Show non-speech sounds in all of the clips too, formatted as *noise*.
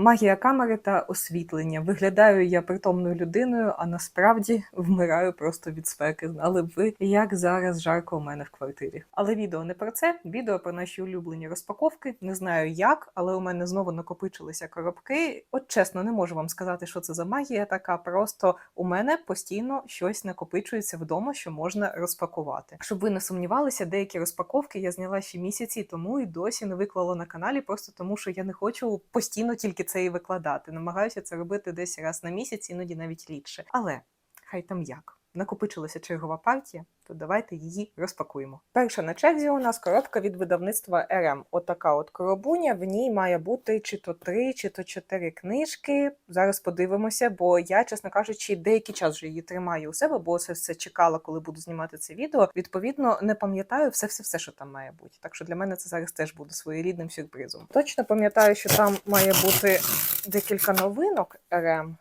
Магія камери та освітлення. Виглядаю я притомною людиною, а насправді вмираю просто від спеки. Знали б ви, як зараз жарко у мене в квартирі. Але відео не про це. Відео про наші улюблені розпаковки. Не знаю як, але у мене знову накопичилися коробки. От чесно, не можу вам сказати, що це за магія така. Просто у мене постійно щось накопичується вдома, що можна розпакувати. Щоб ви не сумнівалися, деякі розпаковки я зняла ще місяці тому і досі не виклала на каналі, просто тому що я не хочу постійно тільки це і викладати. Намагаюся це робити десь раз на місяць, іноді навіть рідше. Але хай там як. Накопичилася чергова партія, то давайте її розпакуємо. Перша на черзі у нас коробка від видавництва РМ. Отака от коробуня. В ній має бути чи то три, чи то чотири книжки. Зараз подивимося, бо я, чесно кажучи, деякий час вже її тримаю у себе, бо все все чекала, коли буду знімати це відео. Відповідно, не пам'ятаю все, все, все, що там має бути. Так що для мене це зараз теж буде своєрідним сюрпризом. Точно пам'ятаю, що там має бути декілька новинок РМ.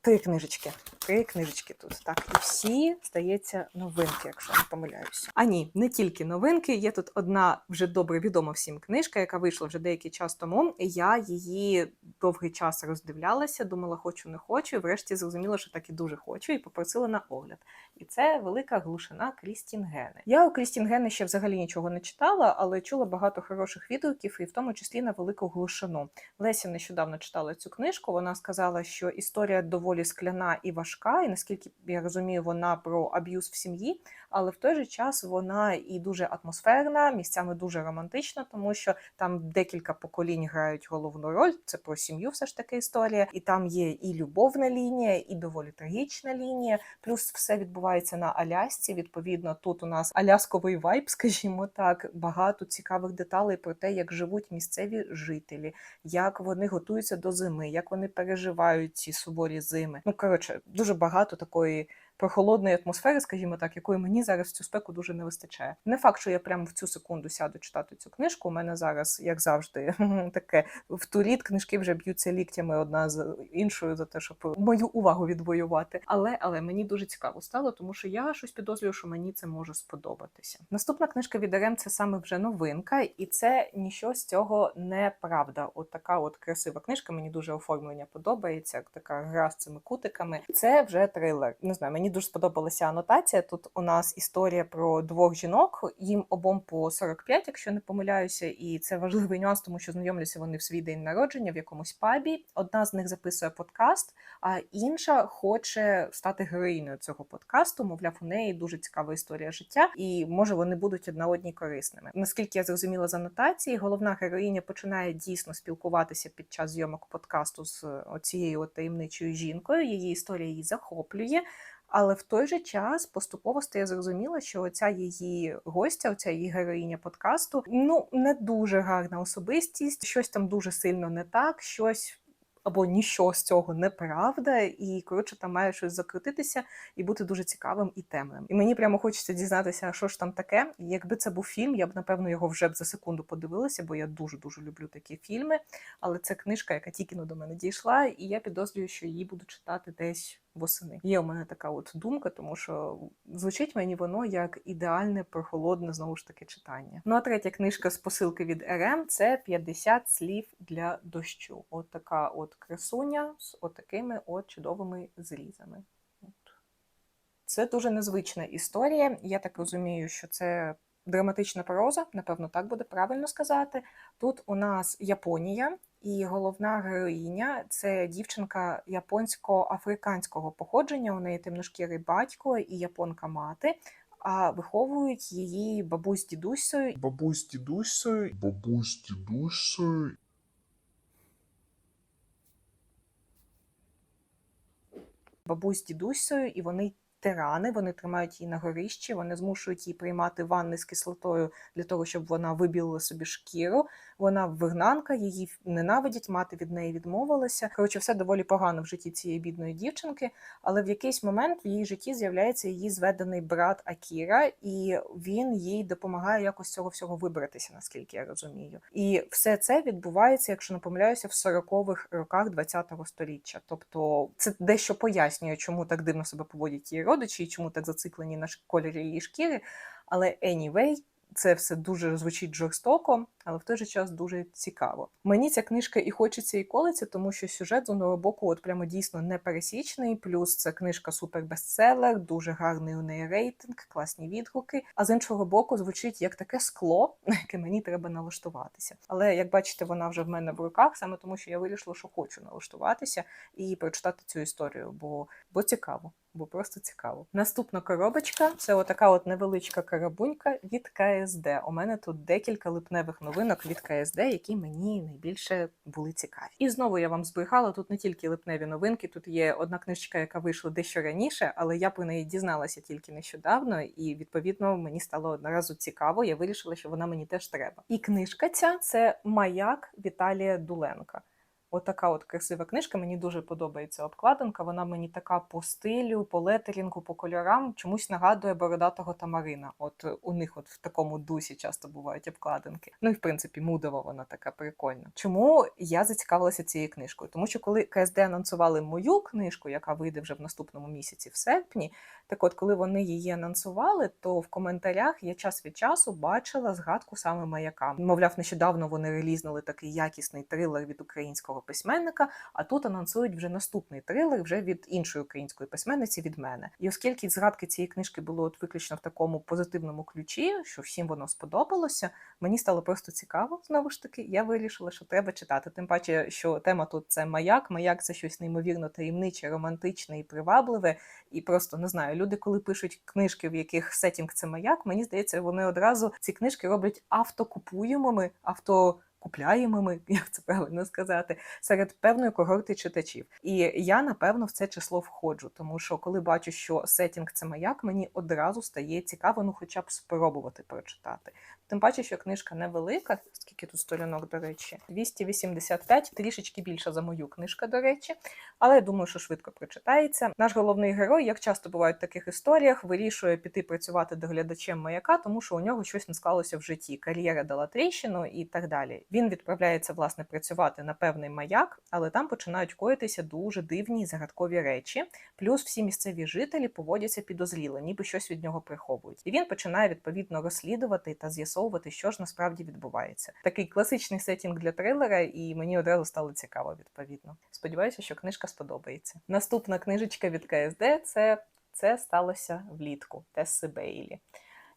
Три книжечки. Три книжечки тут. Так, і всі, здається, новинки, якщо не помиляюся. А ні, не тільки новинки. Є тут одна вже добре відома всім книжка, яка вийшла вже деякий час тому. Я її довгий час роздивлялася, думала, хочу, не хочу. І врешті зрозуміла, що так і дуже хочу, і попросила на огляд. І це велика глушина Крістінгени. Я у Крістінгени ще взагалі нічого не читала, але чула багато хороших відгуків, і в тому числі на велику глушину. Леся нещодавно читала цю книжку. Вона сказала, що історія доволі скляна і важка, і наскільки я розумію, вона про аб'юз в сім'ї, але в той же час вона і дуже атмосферна, місцями дуже романтична, тому що там декілька поколінь грають головну роль. Це про сім'ю, все ж таки історія, і там є і любовна лінія, і доволі трагічна лінія. Плюс все відбувається на Алясці. Відповідно, тут у нас алясковий вайб, *laughs* скажімо так, багато цікавих деталей про те, як живуть місцеві жителі, як вони готуються до зими, як вони переживають ці суворі зими. Ну коротше, дуже багато такої. Прохолодної атмосфери, скажімо так, якої мені зараз цю спеку дуже не вистачає. Не факт, що я прямо в цю секунду сяду читати цю книжку. У мене зараз, як завжди, *laughs* таке в туріт книжки вже б'ються ліктями одна з іншою за те, щоб мою увагу відвоювати. Але але мені дуже цікаво стало, тому що я щось підозрюю, що мені це може сподобатися. Наступна книжка від РМ – це саме вже новинка, і це нічого з цього не правда. От така от красива книжка. Мені дуже оформлення подобається. Така гра з цими кутиками. Це вже трейлер. Не знаю, мені дуже сподобалася анотація. Тут у нас історія про двох жінок, їм обом по 45, якщо не помиляюся, і це важливий нюанс, тому що знайомляться вони в свій день народження в якомусь пабі. Одна з них записує подкаст, а інша хоче стати героїною цього подкасту. Мовляв, у неї дуже цікава історія життя, і може вони будуть одна одній корисними. Наскільки я зрозуміла з анотації, головна героїня починає дійсно спілкуватися під час зйомок подкасту з оцією таємничою жінкою. Її історія її захоплює. Але в той же час поступово стає зрозуміло, що оця її гостя, оця її героїня подкасту, ну не дуже гарна особистість, щось там дуже сильно не так, щось. Або ніщо з цього неправда, і коротше там має щось закрутитися і бути дуже цікавим і темним. І мені прямо хочеться дізнатися, що ж там таке. Якби це був фільм, я б напевно його вже б за секунду подивилася, бо я дуже дуже люблю такі фільми. Але це книжка, яка тільки до мене дійшла, і я підозрюю, що її буду читати десь восени. Є у мене така от думка, тому що звучить мені воно як ідеальне прохолодне знову ж таки читання. Ну а третя книжка з посилки від РМ це 50 слів для дощу. От така от красуня з отакими от чудовими зрізами. Це дуже незвична історія. Я так розумію, що це. Драматична проза, напевно, так буде правильно сказати. Тут у нас Японія, і головна героїня це дівчинка японсько-африканського походження. У неї темношкірий батько і японка мати. А виховують її бабусь дідусею. Бабусь дідусею, бабусь дідусею. Бабусь дідусею, і вони тирани. Вони тримають її на горищі, вони змушують її приймати ванни з кислотою для того, щоб вона вибілила собі шкіру. Вона вигнанка, її ненавидять, мати від неї відмовилася. Коротше, все доволі погано в житті цієї бідної дівчинки, але в якийсь момент в її житті з'являється її зведений брат Акіра, і він їй допомагає якось цього всього вибратися, наскільки я розумію. І все це відбувається, якщо не помиляюся, в 40-х роках ХХ століття. Тобто це дещо пояснює, чому так дивно себе поводять її родичі і чому так зациклені на кольорі її шкіри. Але anyway, це все дуже звучить жорстоко. але в той же час дуже цікаво. Мені ця книжка і хочеться, і колиться, тому що сюжет з одного боку, от прямо дійсно непересічний. Плюс це книжка супер-бестселер, дуже гарний у неї рейтинг, класні відгуки. А з іншого боку, звучить як таке скло, на яке мені треба налаштуватися. Але як бачите, вона вже в мене в руках, саме тому що я вирішила, що хочу налаштуватися і прочитати цю історію, бо, бо цікаво. Бо просто цікаво. Наступна коробочка це отака от невеличка карабунька від КСД. У мене тут декілька липневих новинок від КСД, які мені найбільше були цікаві. І знову я вам зберігала тут не тільки липневі новинки, тут є одна книжечка, яка вийшла дещо раніше, але я про неї дізналася тільки нещодавно, і відповідно мені стало одразу цікаво. Я вирішила, що вона мені теж треба. І книжка ця це маяк Віталія Дуленка. Отака от красива книжка. Мені дуже подобається обкладинка. Вона мені така по стилю, по летерінгу, по кольорам чомусь нагадує бородатого Тамарина. От е, у них от в такому дусі часто бувають обкладинки. Ну і в принципі мудова вона така прикольна. Чому я зацікавилася цією книжкою? Тому що коли КСД анонсували мою книжку, яка вийде вже в наступному місяці, в серпні. Так от, коли вони її анонсували, то в коментарях я час від часу бачила згадку саме маяка. Мовляв, нещодавно вони релізнули такий якісний трилер від українського письменника, а тут анонсують вже наступний трилер вже від іншої української письменниці від мене. І оскільки згадки цієї книжки було от виключно в такому позитивному ключі, що всім воно сподобалося, мені стало просто цікаво знову ж таки. Я вирішила, що треба читати. Тим паче, що тема тут це маяк. Маяк це щось неймовірно таємниче, романтичне і привабливе. І просто не знаю, люди, коли пишуть книжки, в яких сетінг це маяк, мені здається, вони одразу ці книжки роблять автокупуємими, авто. Купляємими, *laughs* як це правильно сказати, серед певної когорти читачів. І я напевно в це число входжу, тому що коли бачу, що сетінг це маяк, мені одразу стає цікаво, ну хоча б спробувати прочитати. Тим паче, що книжка невелика, скільки тут сторінок, до речі, 285, трішечки більша за мою книжку, до речі, але я думаю, що швидко прочитається. Наш головний герой, як часто буває в таких історіях, вирішує піти працювати доглядачем маяка, тому що у нього щось не склалося в житті. Кар'єра дала тріщину і так далі. Він відправляється власне працювати на певний маяк, але там починають коїтися дуже дивні і загадкові речі. Плюс всі місцеві жителі поводяться підозріло, ніби щось від нього приховують. І він починає відповідно розслідувати та з'ясовувати, що ж насправді відбувається. Такий класичний сетінг для трилера, і мені одразу стало цікаво. Відповідно, сподіваюся, що книжка сподобається. Наступна книжечка від КСД це, це сталося влітку Теси Бейлі.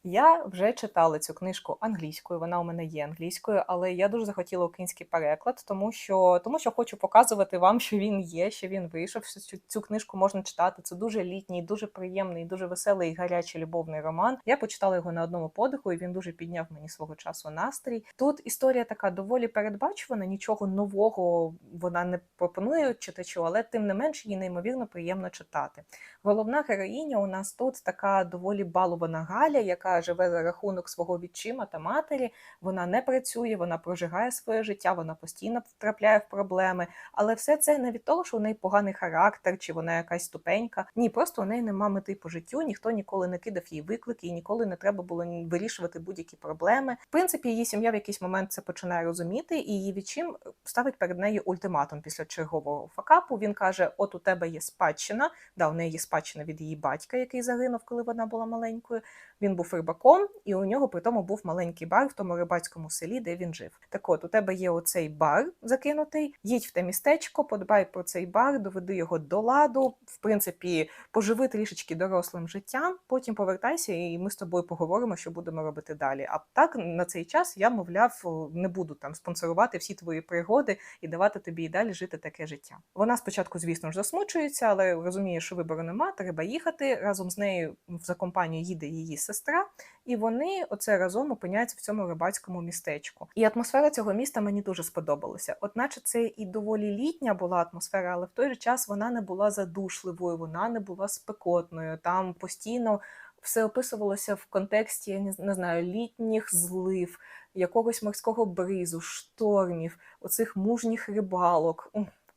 Я вже читала цю книжку англійською, вона у мене є англійською, але я дуже захотіла український переклад, тому що тому що хочу показувати вам, що він є, що він вийшов. Що цю, книжку можна читати. Це дуже літній, дуже приємний, дуже веселий і гарячий любовний роман. Я почитала його на одному подиху, і він дуже підняв мені свого часу настрій. Тут історія така доволі передбачувана, нічого нового вона не пропонує читачу, але тим не менш її неймовірно приємно читати. Головна героїня у нас тут така доволі балована Галя, яка живе за рахунок свого відчима та матері. Вона не працює, вона прожигає своє життя, вона постійно втрапляє в проблеми. Але все це не від того, що у неї поганий характер чи вона якась ступенька. Ні, просто у неї нема мети по життю, ніхто ніколи не кидав їй виклики, і ніколи не треба було вирішувати будь-які проблеми. В принципі, її сім'я в якийсь момент це починає розуміти, і її відчим ставить перед нею ультиматум після чергового факапу. Він каже: От у тебе є спадщина. Да, у неї є спадщина від її батька, який загинув, коли вона була маленькою. Він був рибаком, і у нього при тому був маленький бар в тому рибацькому селі, де він жив. Так от, у тебе є оцей бар закинутий, їдь в те містечко, подбай про цей бар, доведи його до ладу, в принципі, поживи трішечки дорослим життям, потім повертайся, і ми з тобою поговоримо, що будемо робити далі. А так на цей час я, мовляв, не буду там спонсорувати всі твої пригоди і давати тобі і далі жити таке життя. Вона спочатку, звісно ж, засмучується, але розуміє, що вибору нема, треба їхати. Разом з нею за компанію їде її сестра, і вони оце разом опиняються в цьому рибацькому містечку. І атмосфера цього міста мені дуже сподобалася. От наче це і доволі літня була атмосфера, але в той же час вона не була задушливою, вона не була спекотною. Там постійно все описувалося в контексті я не знаю літніх злив, якогось морського бризу, штормів, оцих мужніх рибалок.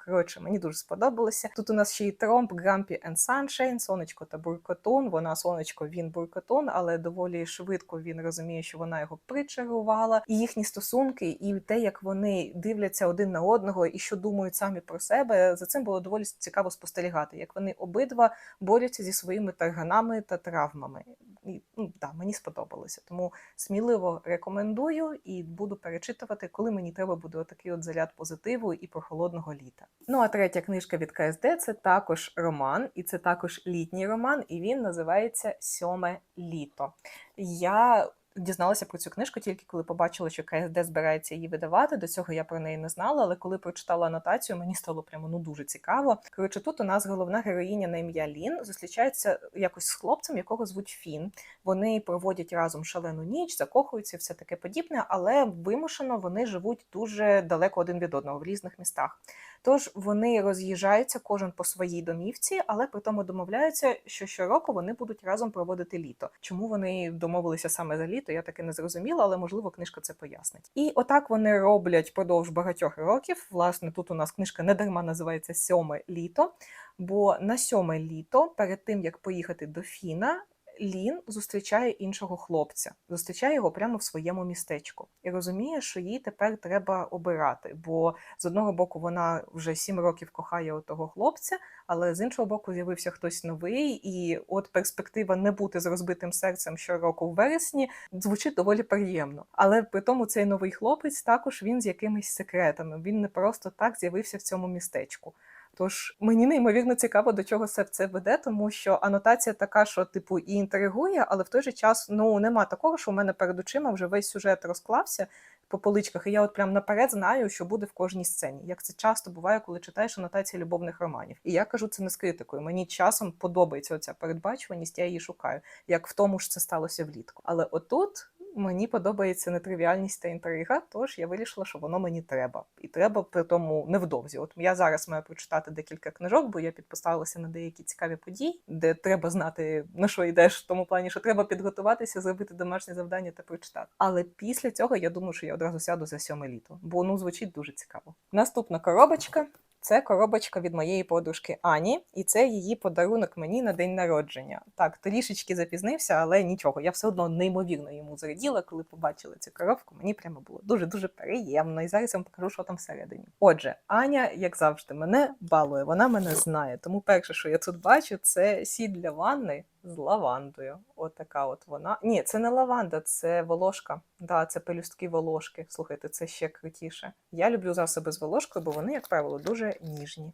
Коротше, мені дуже сподобалося. Тут у нас ще й тромб, Грампі and Sunshine, сонечко та буркотун. Вона сонечко, він буркотун, але доволі швидко він розуміє, що вона його причарувала. І їхні стосунки, і те, як вони дивляться один на одного і що думають самі про себе, за цим було доволі цікаво спостерігати, як вони обидва борються зі своїми тарганами та травмами. І ну, да, мені сподобалося. Тому сміливо рекомендую і буду перечитувати, коли мені треба буде отакий от заряд позитиву і прохолодного літа. Ну а третя книжка від КСД це також роман, і це також літній роман, і він називається Сьоме літо. Я дізналася про цю книжку тільки коли побачила, що КСД збирається її видавати. До цього я про неї не знала, але коли прочитала анотацію, мені стало прямо ну дуже цікаво. Коротше, тут у нас головна героїня на ім'я Лін зустрічається якось з хлопцем, якого звуть Фін. Вони проводять разом шалену ніч, закохуються, все таке подібне, але вимушено вони живуть дуже далеко один від одного в різних містах. Тож вони роз'їжджаються кожен по своїй домівці, але при тому домовляються, що щороку вони будуть разом проводити літо. Чому вони домовилися саме за літо? Я таки не зрозуміла, але можливо книжка це пояснить. І отак вони роблять впродовж багатьох років. Власне, тут у нас книжка не дарма називається Сьоме літо. Бо на сьоме літо, перед тим як поїхати до Фіна, Лін зустрічає іншого хлопця, зустрічає його прямо в своєму містечку і розуміє, що їй тепер треба обирати. Бо з одного боку вона вже сім років кохає того хлопця, але з іншого боку з'явився хтось новий, і от перспектива не бути з розбитим серцем щороку в вересні звучить доволі приємно. Але при тому цей новий хлопець також він з якимись секретами. Він не просто так з'явився в цьому містечку. Тож мені неймовірно цікаво, до чого все це веде, тому що анотація така, що типу і інтригує, але в той же час ну нема такого, що у мене перед очима вже весь сюжет розклався по поличках, і я от прям наперед знаю, що буде в кожній сцені. Як це часто буває, коли читаєш анотації любовних романів. І я кажу це не з критикою. Мені часом подобається оця передбачуваність, я її шукаю, як в тому ж це сталося влітку. Але отут. Мені подобається нетривіальність та інтрига, тож я вирішила, що воно мені треба. І треба при тому невдовзі. От я зараз маю прочитати декілька книжок, бо я підписалася на деякі цікаві події, де треба знати на що йдеш, в тому плані, що треба підготуватися, зробити домашнє завдання та прочитати. Але після цього я думаю, що я одразу сяду за сьоме літо, бо ну звучить дуже цікаво. Наступна коробочка. Це коробочка від моєї подружки Ані, і це її подарунок мені на день народження. Так, трішечки запізнився, але нічого. Я все одно неймовірно йому зраділа, коли побачила цю коробку. Мені прямо було дуже дуже приємно. І зараз я вам покажу, що там всередині. Отже, Аня, як завжди, мене балує. Вона мене знає. Тому перше, що я тут бачу, це сіль для ванни з лавандою. От от вона. Ні, це не лаванда, це волошка. Да, це пелюстки волошки. Слухайте, це ще крутіше. Я люблю засоби з волошкою, бо вони, як правило, дуже ніжні.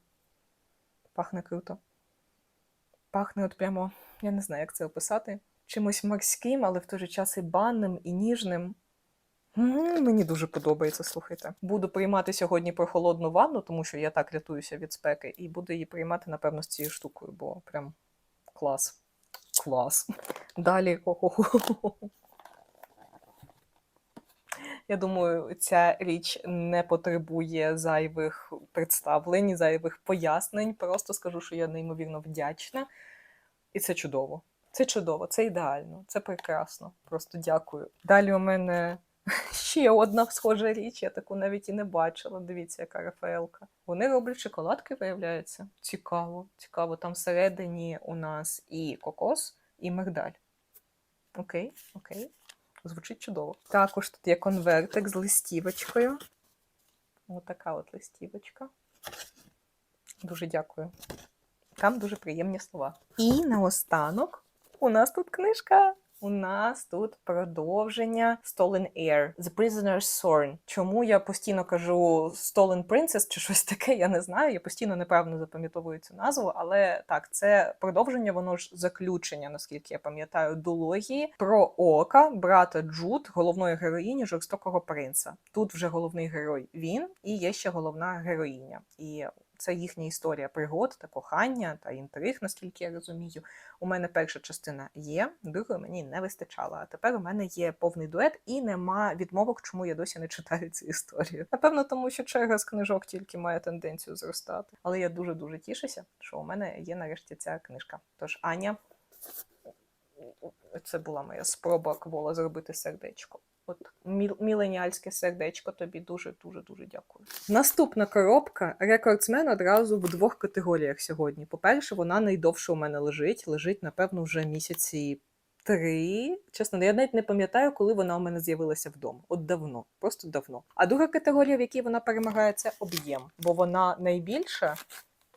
Пахне круто. Пахне от прямо, я не знаю, як це описати. Чимось морським, але в той же час і банним, і ніжним. Мені дуже подобається, слухайте. Буду приймати сьогодні прохолодну ванну, тому що я так рятуюся від спеки, і буду її приймати, напевно, з цією штукою, бо прям клас. Клас. Далі. Я думаю, ця річ не потребує зайвих представлень, зайвих пояснень. Просто скажу, що я неймовірно вдячна. І це чудово. Це чудово, це ідеально, це прекрасно. Просто дякую. Далі у мене *laughs* ще одна схожа річ, я таку навіть і не бачила. Дивіться, яка Рафаелка. Вони роблять шоколадки, виявляється. Цікаво, цікаво. Там всередині у нас і кокос, і мигдаль. Окей, окей. Звучить чудово. Також тут є конвертик з листівочкою. Ось така от листівочка. Дуже дякую. Там дуже приємні слова. І наостанок у нас тут книжка. У нас тут продовження Stolen Air The Prisoner's Thorn. Чому я постійно кажу Stolen Princess чи щось таке, я не знаю. Я постійно неправильно запам'ятовую цю назву, але так, це продовження, воно ж заключення, наскільки я пам'ятаю, дулогії про ока, брата Джуд, головної героїні жорстокого принца. Тут вже головний герой він, і є ще головна героїня. І це їхня історія пригод та кохання та інтриг, наскільки я розумію. У мене перша частина є, другої мені не вистачало. А тепер у мене є повний дует і нема відмовок, чому я досі не читаю цю історію. Напевно, тому що черга з книжок тільки має тенденцію зростати. Але я дуже дуже тішуся, що у мене є нарешті ця книжка. Тож, Аня, це була моя спроба квола зробити сердечко. От міленіальське сердечко тобі дуже дуже дуже дякую. Наступна коробка рекордсмен одразу в двох категоріях сьогодні. По-перше, вона найдовше у мене лежить. Лежить, напевно, вже місяці три. Чесно, я навіть не пам'ятаю, коли вона у мене з'явилася вдома. От давно, просто давно. А друга категорія, в якій вона перемагає, це об'єм, бо вона найбільша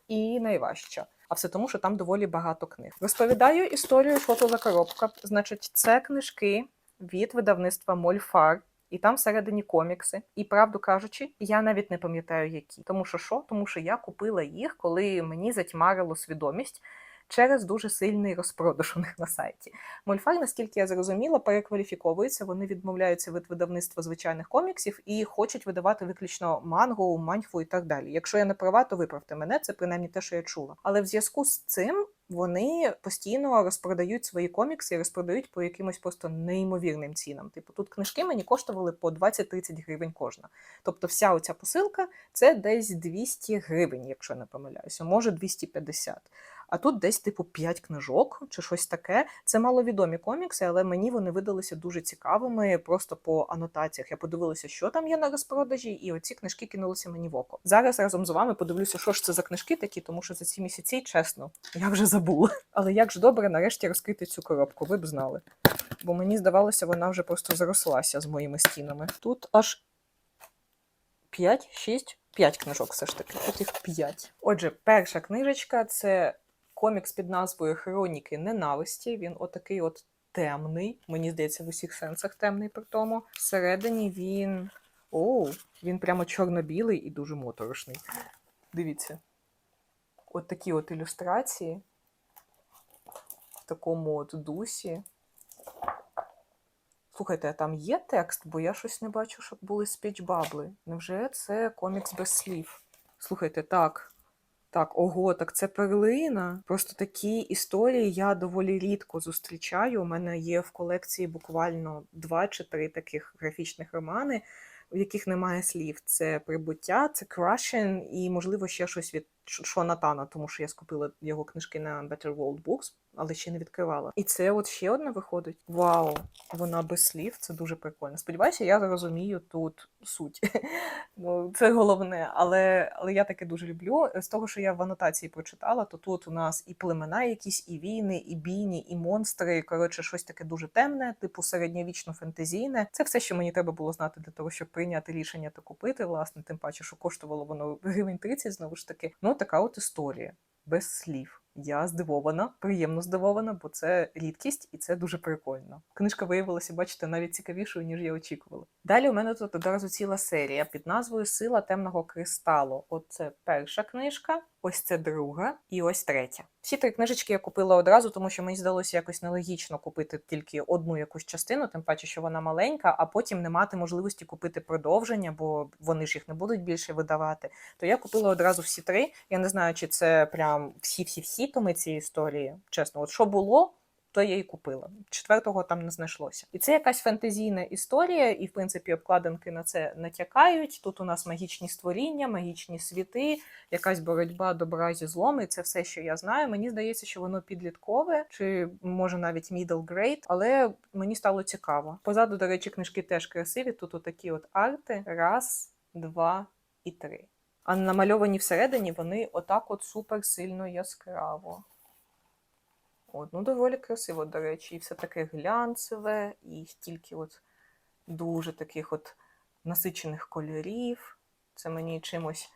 і найважча. А все тому, що там доволі багато книг. Розповідаю історію, що то за коробка. Значить, це книжки від видавництва Мольфар. І там всередині комікси. І правду кажучи, я навіть не пам'ятаю, які. Тому що що? Тому що я купила їх, коли мені затьмарило свідомість через дуже сильний розпродаж у них на сайті. Мольфар, наскільки я зрозуміла, перекваліфіковується. Вони відмовляються від видавництва звичайних коміксів і хочуть видавати виключно мангу, маньфу і так далі. Якщо я не права, то виправте мене. Це принаймні те, що я чула. Але в зв'язку з цим вони постійно розпродають свої комікси розпродають по якимось просто неймовірним цінам. Типу, тут книжки мені коштували по 20-30 гривень кожна. Тобто, вся оця посилка це десь 200 гривень, якщо не помиляюся, може 250. А тут десь типу 5 книжок чи щось таке. Це маловідомі комікси, але мені вони видалися дуже цікавими. Просто по анотаціях я подивилася, що там є на розпродажі, і оці книжки кинулися мені в око. Зараз разом з вами подивлюся, що ж це за книжки такі, тому що за ці місяці, чесно, я вже забула. Але як ж добре нарешті розкрити цю коробку, ви б знали. Бо мені здавалося, вона вже просто зарослася з моїми стінами. Тут аж 5, 6, 5 книжок все ж таки. Тут їх 5. Отже, перша книжечка це комікс під назвою Хроніки ненависті. Він отакий от темний. Мені здається, в усіх сенсах темний при тому. Всередині він. Оу, він прямо чорно-білий і дуже моторошний. Дивіться. От такі от ілюстрації в такому от дусі. Слухайте, а там є текст, бо я щось не бачу, щоб були спічбабли. Невже це комікс без слів? Слухайте, так. Так, ого, так це перлина. Просто такі історії я доволі рідко зустрічаю. У мене є в колекції буквально два чи три таких графічних романи, в яких немає слів. Це прибуття, це крашен і, можливо, ще щось від Шона Шонатана, тому що я скупила його книжки на Better World Books, але ще не відкривала. І це от ще одна виходить. Вау, вона без слів, це дуже прикольно. Сподіваюся, я розумію тут суть. *laughs* ну, це головне, але, але я таке дуже люблю. З того, що я в анотації прочитала, то тут у нас і племена якісь, і війни, і бійні, і монстри. Коротше, щось таке дуже темне, типу середньовічно фентезійне. Це все, що мені треба було знати для того, щоб прийняти рішення та купити. Власне, тим паче, що коштувало воно гривень 30, знову ж таки. Ну, така от історія без слів. Я здивована, приємно здивована, бо це рідкість і це дуже прикольно. Книжка виявилася, бачите, навіть цікавішою, ніж я очікувала. Далі у мене тут одразу ціла серія під назвою Сила темного кристалу. Оце перша книжка, ось це друга і ось третя. Всі три книжечки я купила одразу, тому що мені здалося якось нелогічно купити тільки одну якусь частину, тим паче, що вона маленька, а потім не мати можливості купити продовження, бо вони ж їх не будуть більше видавати. То я купила одразу всі три. Я не знаю, чи це прям всі-всі-всі томи цієї історії. Чесно, от що було. То я і купила. Четвертого там не знайшлося. І це якась фантазійна історія, і, в принципі, обкладинки на це натякають. Тут у нас магічні створіння, магічні світи, якась боротьба добра зі злом, і це все, що я знаю. Мені здається, що воно підліткове, чи може навіть middle grade, але мені стало цікаво. Позаду, до речі, книжки теж красиві. Тут отакі от арти: раз, два і три. А намальовані всередині вони отак от супер сильно яскраво. От, ну доволі красиво, до речі, і все таке глянцеве, і стільки от дуже таких от насичених кольорів. Це мені чимось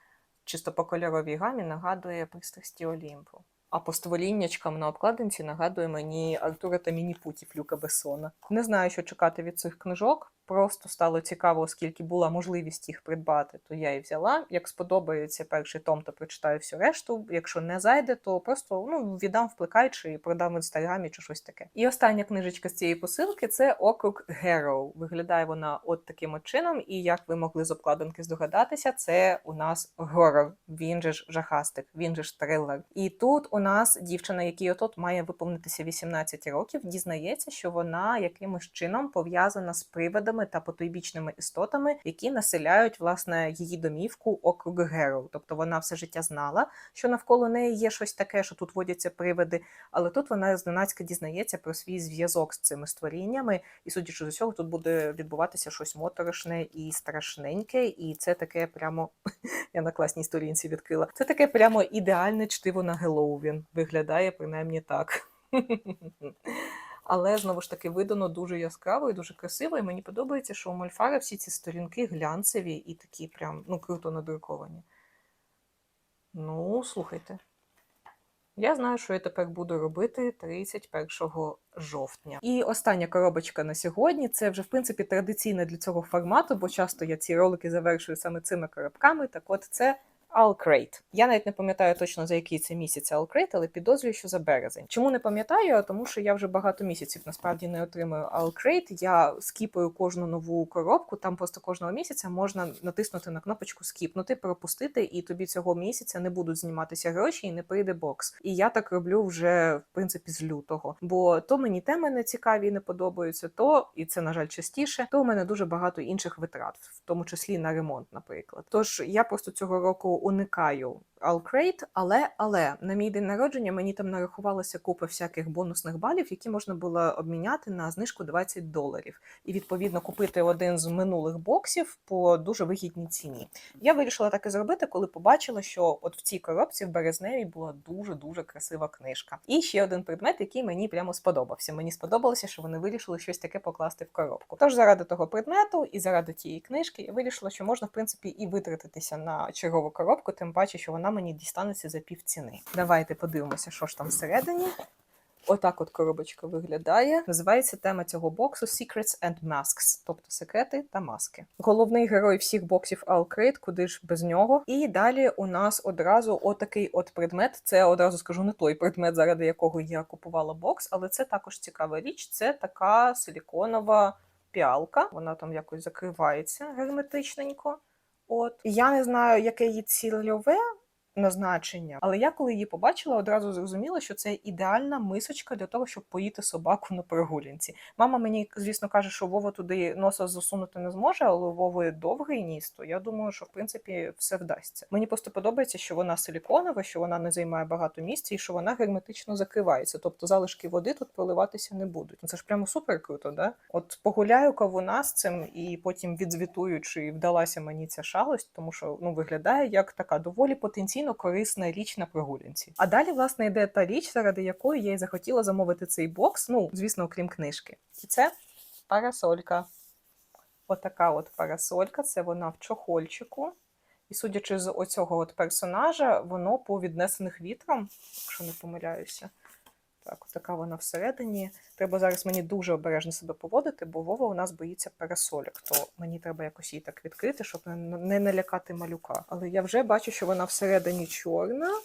чисто по кольоровій гамі нагадує пристрасті Олімпу. А по створіннячкам на обкладинці нагадує мені Артура та Мініпутів Люка Бессона. Не знаю, що чекати від цих книжок. Просто стало цікаво, оскільки була можливість їх придбати, то я і взяла. Як сподобається перший том, то прочитаю всю решту. Якщо не зайде, то просто ну, віддам вплекаючи і продам в інстаграмі чи щось таке. І остання книжечка з цієї посилки це округ Героу. Виглядає вона от таким от чином, і як ви могли з обкладинки здогадатися, це у нас горор. Він же ж жахастик, він же ж трилер. І тут у нас дівчина, якій отот має виповнитися 18 років, дізнається, що вона якимось чином пов'язана з привидами індіанами та потойбічними істотами, які населяють власне її домівку округ Геру. Тобто вона все життя знала, що навколо неї є щось таке, що тут водяться привиди, але тут вона зненацька дізнається про свій зв'язок з цими створіннями, і судячи з усього, тут буде відбуватися щось моторошне і страшненьке, і це таке прямо *laughs* я на класній сторінці відкрила. Це таке прямо ідеальне чтиво на Геловін. Виглядає принаймні так. *laughs* Але знову ж таки видано дуже яскраво і дуже красиво. І мені подобається, що у Мольфара всі ці сторінки глянцеві і такі прям ну круто надруковані. Ну, слухайте. Я знаю, що я тепер буду робити 31 жовтня. І остання коробочка на сьогодні це вже в принципі традиційна для цього формату, бо часто я ці ролики завершую саме цими коробками. Так от це Alcrate. Я навіть не пам'ятаю точно за який це місяць Alcrate, але підозрюю, що за березень. Чому не пам'ятаю? Тому що я вже багато місяців насправді не отримую Alcrate. Я скіпаю кожну нову коробку. Там просто кожного місяця можна натиснути на кнопочку скіпнути, пропустити, і тобі цього місяця не будуть зніматися гроші і не прийде бокс. І я так роблю вже в принципі з лютого. Бо то мені теми не цікаві не подобаються, то і це на жаль частіше. То у мене дуже багато інших витрат, в тому числі на ремонт, наприклад. Тож я просто цього року уникаю Alcrate, але але на мій день народження мені там нарахувалася купа всяких бонусних балів, які можна було обміняти на знижку 20 доларів, і відповідно купити один з минулих боксів по дуже вигідній ціні. Я вирішила так і зробити, коли побачила, що от в цій коробці в березневій була дуже дуже красива книжка. І ще один предмет, який мені прямо сподобався. Мені сподобалося, що вони вирішили щось таке покласти в коробку. Тож заради того предмету і заради тієї книжки я вирішила, що можна в принципі і витратитися на чергову коробку, тим паче, що вона мені дістанеться за пів ціни. Давайте подивимося, що ж там всередині. Отак от коробочка виглядає. Називається тема цього боксу Secrets and Masks, тобто секрети та маски. Головний герой всіх боксів Alcrate, куди ж без нього. І далі у нас одразу отакий от предмет. Це одразу скажу не той предмет, заради якого я купувала бокс, але це також цікава річ. Це така силіконова піалка. Вона там якось закривається герметичненько. От я не знаю, яке її цільове назначення, але я коли її побачила, одразу зрозуміла, що це ідеальна мисочка для того, щоб поїти собаку на прогулянці. Мама мені, звісно, каже, що Вова туди носа засунути не зможе, але у довгий ніс, то я думаю, що в принципі все вдасться. Мені просто подобається, що вона силіконова, що вона не займає багато місця і що вона герметично закривається. Тобто залишки води тут проливатися не будуть. Це ж прямо супер круто, да? От погуляю кавуна з цим і потім відзвітую, чи вдалася мені ця шалость, тому що ну виглядає як така доволі потенційно корисна річ на прогулянці. А далі, власне, йде та річ, заради якої я й захотіла замовити цей бокс. Ну, звісно, окрім книжки. І це парасолька. Отака от парасолька, це вона в чохольчику. І судячи з оцього от персонажа, воно по віднесених вітром, якщо не помиляюся. Так, така вона всередині. Треба зараз мені дуже обережно себе поводити, бо Вова у нас боїться парасольок. То мені треба якось її так відкрити, щоб не, налякати малюка. Але я вже бачу, що вона всередині чорна,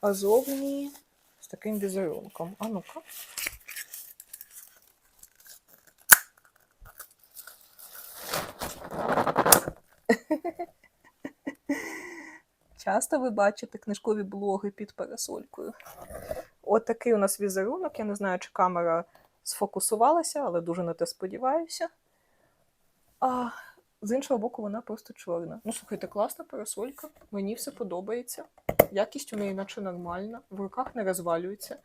а зовні з таким візерунком. А ну-ка. *laughs* Часто ви бачите книжкові блоги під парасолькою. От у нас візерунок. Я не знаю, чи камера сфокусувалася, але дуже на те сподіваюся. А з іншого боку, вона просто чорна. Ну, слухайте, класна парасолька. Мені все подобається. Якість у неї наче нормальна, в руках не розвалюється.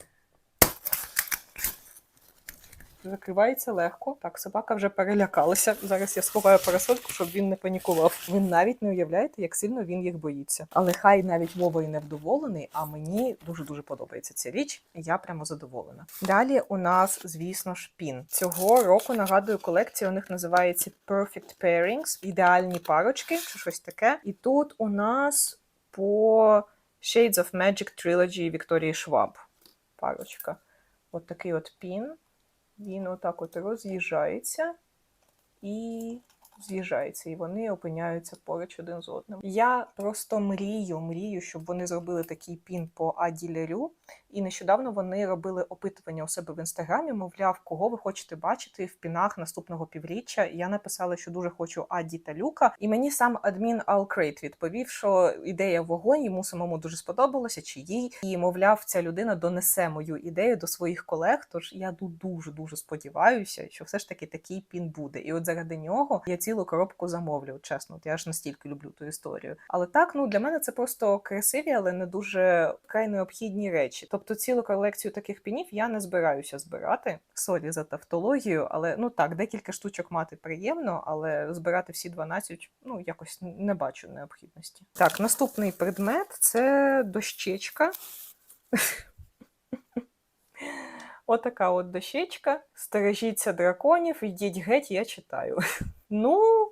Закривається легко. Так, собака вже перелякалася. Зараз я сховаю парасольку, щоб він не панікував. Ви навіть не уявляєте, як сильно він їх боїться. Але хай навіть Вова і не вдоволений, а мені дуже дуже подобається ця річ. Я прямо задоволена. Далі у нас, звісно ж, пін. Цього року нагадую, колекція у них називається Perfect Pairings, ідеальні парочки чи щось таке. І тут у нас по Shades of Magic Trilogy Вікторії Шваб. Парочка. От такий от пін. Він отак от роз'їжджається і з'їжджається, і вони опиняються поруч один з одним. Я просто мрію, мрію, щоб вони зробили такий пін по Аді Лерю. І нещодавно вони робили опитування у себе в інстаграмі. Мовляв, кого ви хочете бачити в пінах наступного півріччя. Я написала, що дуже хочу Аді та Люка. І мені сам адмін Алкрейт відповів, що ідея вогонь йому самому дуже сподобалася, чи їй. І мовляв, ця людина донесе мою ідею до своїх колег. Тож я дуже дуже сподіваюся, що все ж таки такий пін буде. І от заради нього я цілу коробку замовлю. Чесно, я ж настільки люблю ту історію. Але так, ну для мене це просто красиві, але не дуже край необхідні речі. Тобто цілу колекцію таких пінів я не збираюся збирати. Сорі за тавтологію, але ну так, декілька штучок мати приємно, але збирати всі 12, ну якось не бачу необхідності. Так, наступний предмет це дощечка. *laughs* Отака от дощечка. Стережіться драконів, йдіть геть, я читаю. *laughs* Ну,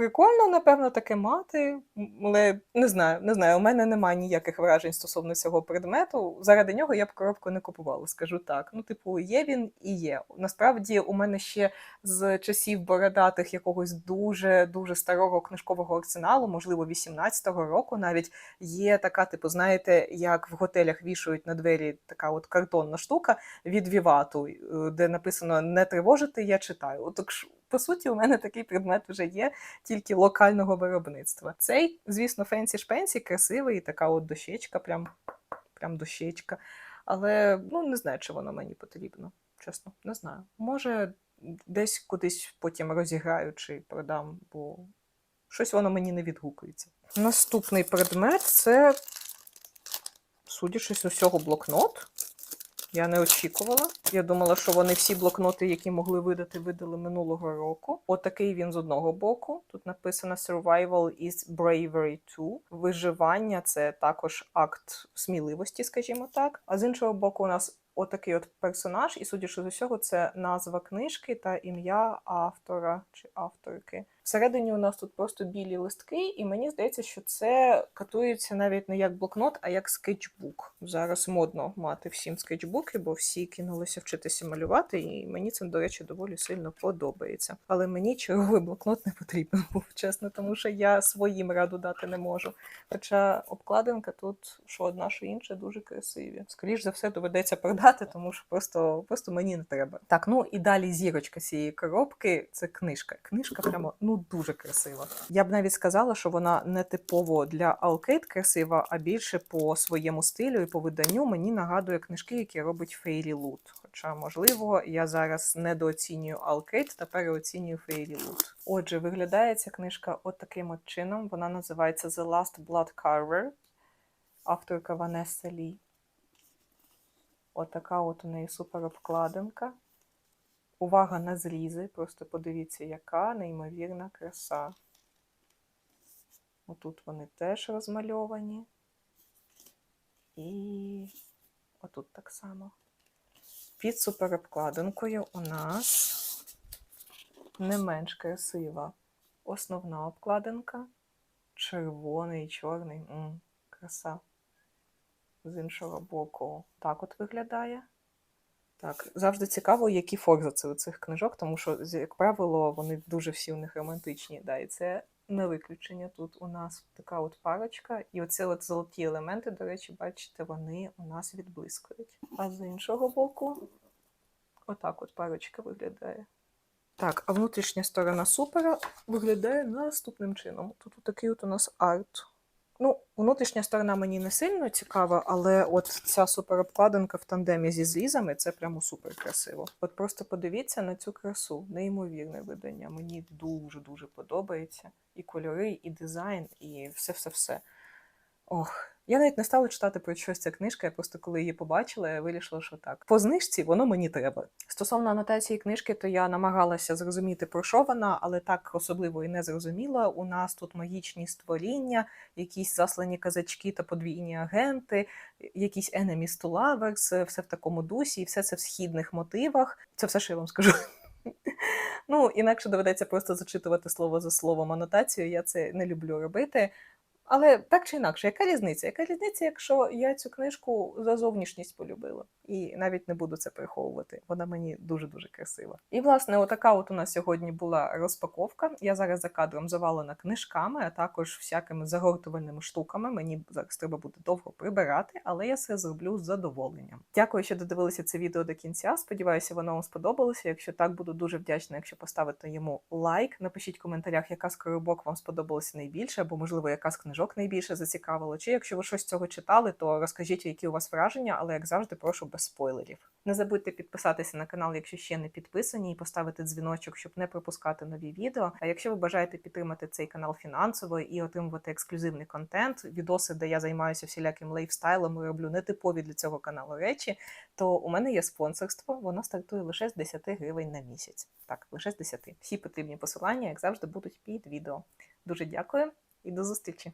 прикольно, напевно, таке мати, але не знаю, не знаю. У мене немає ніяких вражень стосовно цього предмету. Заради нього я б коробку не купувала, скажу так. Ну, типу, є він і є. Насправді, у мене ще з часів бородатих якогось дуже дуже старого книжкового арсеналу, можливо, 18-го року, навіть є така, типу, знаєте, як в готелях вішають на двері така от картонна штука від Вівату, е, де написано Не тривожити, я читаю. От по суті, у мене такий предмет вже є, тільки локального виробництва. Цей, звісно, фенсі шпенсі, красивий, і така от дощечка, прям, прям дощечка. Але ну не знаю, чи воно мені потрібно. Чесно, не знаю. Може, десь кудись потім розіграю чи продам, бо щось воно мені не відгукується. Наступний предмет це, судячи з усього, блокнот. Я не очікувала. Я думала, що вони всі блокноти, які могли видати, видали минулого року. Отакий він з одного боку. Тут написано Survival is Bravery 2. Виживання це також акт сміливості, скажімо так. А з іншого боку, у нас отакий от персонаж, і судячи з усього, це назва книжки та ім'я автора чи авторки. Всередині у нас тут просто білі листки, і мені здається, що це катується навіть не як блокнот, а як скетчбук. Зараз модно мати всім скетчбуки, бо всі кинулися вчитися малювати, і мені це, до речі, доволі сильно подобається. Але мені черговий блокнот не потрібен був, *laughs* чесно, тому що я своїм раду дати не можу. Хоча обкладинка тут що одна, що інша дуже красиві. Скоріш за все, доведеться продати, тому що просто, просто мені не треба. Так, ну і далі зірочка цієї коробки це книжка. Книжка прямо ну дуже красива. Я б навіть сказала, що вона не типово для Алкейт красива, а більше по своєму стилю і по виданню мені нагадує книжки, які робить Фейлі Лут. Хоча, можливо, я зараз недооцінюю Алкейт та переоцінюю Фейлі Лут. Отже, виглядає ця книжка от таким от чином. Вона називається The Last Blood Carver, авторка Ванеса Лі. Отака от у неї супер обкладинка. Увага на зрізи, просто подивіться, яка неймовірна краса. Отут вони теж розмальовані. І отут так само. Під суперобкладинкою у нас не менш красива основна обкладинка. Червоний, чорний. М, краса. З іншого боку, так от виглядає. Так, завжди цікаво, які форзаци у цих книжок, тому що, як правило, вони дуже всі у них романтичні. Да, і це не виключення. Тут у нас така от парочка, і оці от золоті елементи, до речі, бачите, вони у нас відблискують. А з іншого боку, отак от парочка виглядає. Так, а внутрішня сторона супера виглядає наступним чином. Тут такий от у нас арт. Ну, внутрішня сторона мені не сильно цікава, але от ця суперобкладинка в тандемі зі злізами це прямо супер красиво. От просто подивіться на цю красу, неймовірне видання. Мені дуже дуже подобається. І кольори, і дизайн, і все-все-все. Ох, я навіть не стала читати про щось ця книжка, я просто коли її побачила, я вирішила, що так. По знижці воно мені треба. Стосовно анотації книжки, то я намагалася зрозуміти, про що вона, але так особливо і не зрозуміла. У нас тут магічні створіння, якісь заслані казачки та подвійні агенти, якісь enemies to lovers, все в такому дусі, і все це в східних мотивах. Це все, що я вам скажу. *laughs* Ну, інакше доведеться просто зачитувати слово за словом анотацію. Я це не люблю робити. Але так чи інакше, яка різниця? Яка різниця, якщо я цю книжку за зовнішність полюбила? І навіть не буду це приховувати. Вона мені дуже дуже красива. І власне, отака от у нас сьогодні була розпаковка. Я зараз за кадром завалена книжками, а також всякими загортувальними штуками. Мені зараз треба буде довго прибирати, але я це зроблю з задоволенням. Дякую, що додивилися це відео до кінця. Сподіваюся, воно вам сподобалося. Якщо так, буду дуже вдячна, якщо поставите йому лайк. Напишіть в коментарях, яка з коробок вам сподобалася найбільше, або можливо, яка з книжок найбільше зацікавила. Чи якщо ви щось цього читали, то розкажіть, які у вас враження, але як завжди, прошу без спойлерів. Не забудьте підписатися на канал, якщо ще не підписані, і поставити дзвіночок, щоб не пропускати нові відео. А якщо ви бажаєте підтримати цей канал фінансово і отримувати ексклюзивний контент, відоси, де я займаюся всіляким лайфстайлом і роблю нетипові для цього каналу речі, то у мене є спонсорство. Воно стартує лише з 10 гривень на місяць. Так, лише з 10. Всі потрібні посилання, як завжди, будуть під відео. Дуже дякую і до зустрічі!